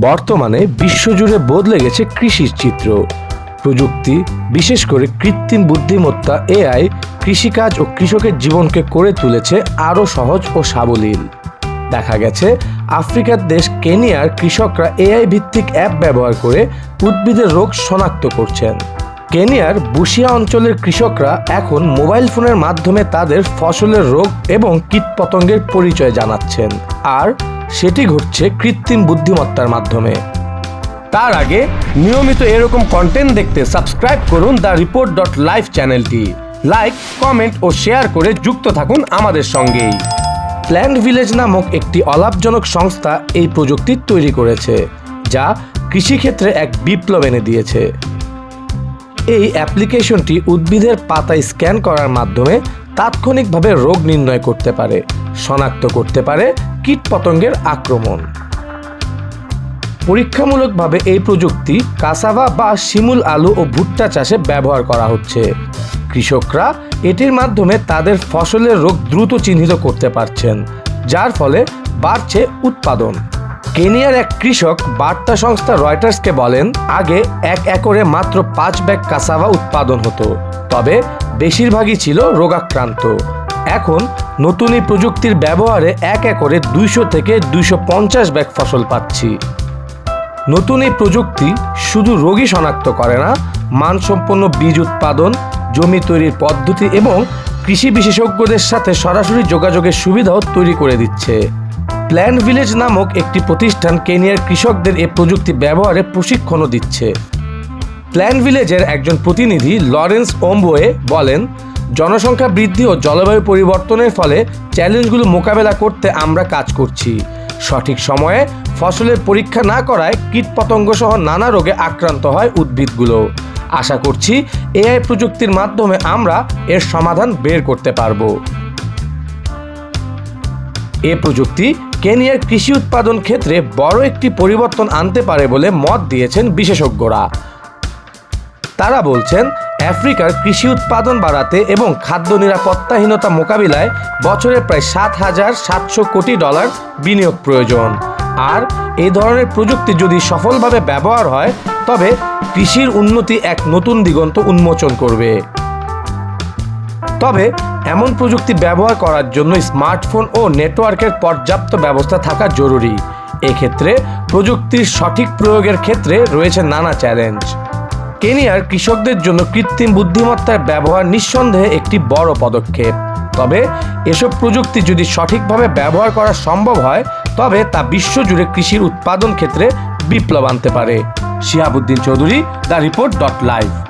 বর্তমানে বিশ্বজুড়ে বদলে গেছে কৃষির চিত্র। প্রযুক্তি, বিশেষ করে কৃত্রিম বুদ্ধিমত্তা, এআই, কৃষিকাজ ও কৃষকের জীবনকে করে তুলেছে আরও সহজ ও সাবলীল। দেখা গেছে, আফ্রিকার দেশ কেনিয়ার কৃষকরা এআই ভিত্তিক অ্যাপ ব্যবহার করে উদ্ভিদের রোগ শনাক্ত করছেন। কেনিয়ার বুশিয়া অঞ্চলের কৃষকরা এখন মোবাইল ফোনের মাধ্যমে তাদের ফসলের রোগ এবং কীটপতঙ্গের পরিচয় জানাচ্ছেন। আর সেটি ঘটছে কৃত্রিম বুদ্ধিমত্তার মাধ্যমে। তার আগে নিয়মিত এরকম কন্টেন্ট দেখতে সাবস্ক্রাইব করুন দ্য রিপোর্ট ডট লাইভ চ্যানেলটি লাইক কমেন্ট ও শেয়ার করে যুক্ত থাকুন আমাদের সঙ্গেই। প্ল্যান্ট ভিলেজ নামক একটি অলাভজনক সংস্থা এই প্রযুক্তি তৈরি করেছে, যা কৃষিক্ষেত্রে এক বিপ্লব এনে দিয়েছে। এই অ্যাপ্লিকেশনটি উদ্ভিদের পাতায় স্ক্যান করার মাধ্যমে তাৎক্ষণিকভাবে রোগ নির্ণয় করতে পারে, শনাক্ত করতে পারে কীটপতঙ্গের আক্রমণ। পরীক্ষামূলকভাবে এই প্রযুক্তি কাসাভা বা শিমুল আলু ও ভুট্টা চাষে ব্যবহার করা হচ্ছে। কৃষকরা এটির মাধ্যমে তাদের ফসলের রোগ দ্রুত চিহ্নিত করতে পারছেন, যার ফলে বাড়ছে উৎপাদন। কেনিয়ার এক কৃষক বার্তা সংস্থা রয়টার্সকে বলেন, আগে এক একরে মাত্র পাঁচ ব্যাগ কাসাভা উৎপাদন হতো, তবে বেশিরভাগই ছিল রোগাক্রান্ত। এখন নতুন এই প্রযুক্তির ব্যবহারে এক একরে দুইশো থেকে দুইশো পঞ্চাশ ব্যাগ ফসল পাচ্ছি। নতুন এই প্রযুক্তি শুধু রোগী শনাক্ত করে না, মানসম্পন্ন বীজ উৎপাদন, জমি তৈরির পদ্ধতি এবং কৃষি বিশেষজ্ঞদের সাথে সরাসরি যোগাযোগের সুবিধাও তৈরি করে দিচ্ছে। প্ল্যান ভিলেজ নামক একটি প্রতিষ্ঠান কেনিয়ার কৃষকদের এই প্রযুক্তি ব্যবহারে প্রশিক্ষণও দিচ্ছে। প্ল্যান ভিলেজের একজন প্রতিনিধি লরেন্স ওম্বোয়ে বলেন জনসংখ্যা বৃদ্ধি ও জলবায়ু পরিবর্তনের ফলে চ্যালেঞ্জগুলো মোকাবেলা করতে আমরা কাজ করছি। সঠিক সময়ে ফসলের পরীক্ষা না করায় কীটপতঙ্গ সহ নানা রোগে আক্রান্ত হয় উদ্ভিদগুলো। আশা করছি এআই প্রযুক্তির মাধ্যমে আমরা এর সমাধান বের করতে পারব। এ প্রযুক্তি কেনিয়ার কৃষি উৎপাদন ক্ষেত্রে বড় একটি পরিবর্তন আনতে পারে বলে মত দিয়েছেন বিশেষজ্ঞরা। তারা বলছেন আফ্রিকার কৃষি উৎপাদন বাড়াতে এবং খাদ্য নিরাপত্তাহীনতা মোকাবিলায় বছরে প্রায় সাত হাজার সাতশো কোটি ডলার বিনিয়োগ প্রয়োজন। আর এই ধরনের প্রযুক্তি যদি সফলভাবে ব্যবহার হয়, তবে কৃষির উন্নতি এক নতুন দিগন্ত উন্মোচন করবে। তবে এমন প্রযুক্তি ব্যবহার করার জন্য স্মার্টফোন ও নেটওয়ার্কের পর্যাপ্ত ব্যবস্থা থাকা জরুরি। এক্ষেত্রে প্রযুক্তির সঠিক প্রয়োগের ক্ষেত্রে রয়েছে নানা চ্যালেঞ্জ। কেনিয়ার কৃষকদের জন্য কৃত্রিম বুদ্ধিমত্তার ব্যবহার নিঃসন্দেহে একটি বড় পদক্ষেপ। তবে এসব প্রযুক্তি যদি সঠিকভাবে ব্যবহার করা সম্ভব হয়, তবে তা বিশ্বজুড়ে কৃষির উৎপাদন ক্ষেত্রে বিপ্লব আনতে পারে। Shihabuddin Chowdhury, the report dot live.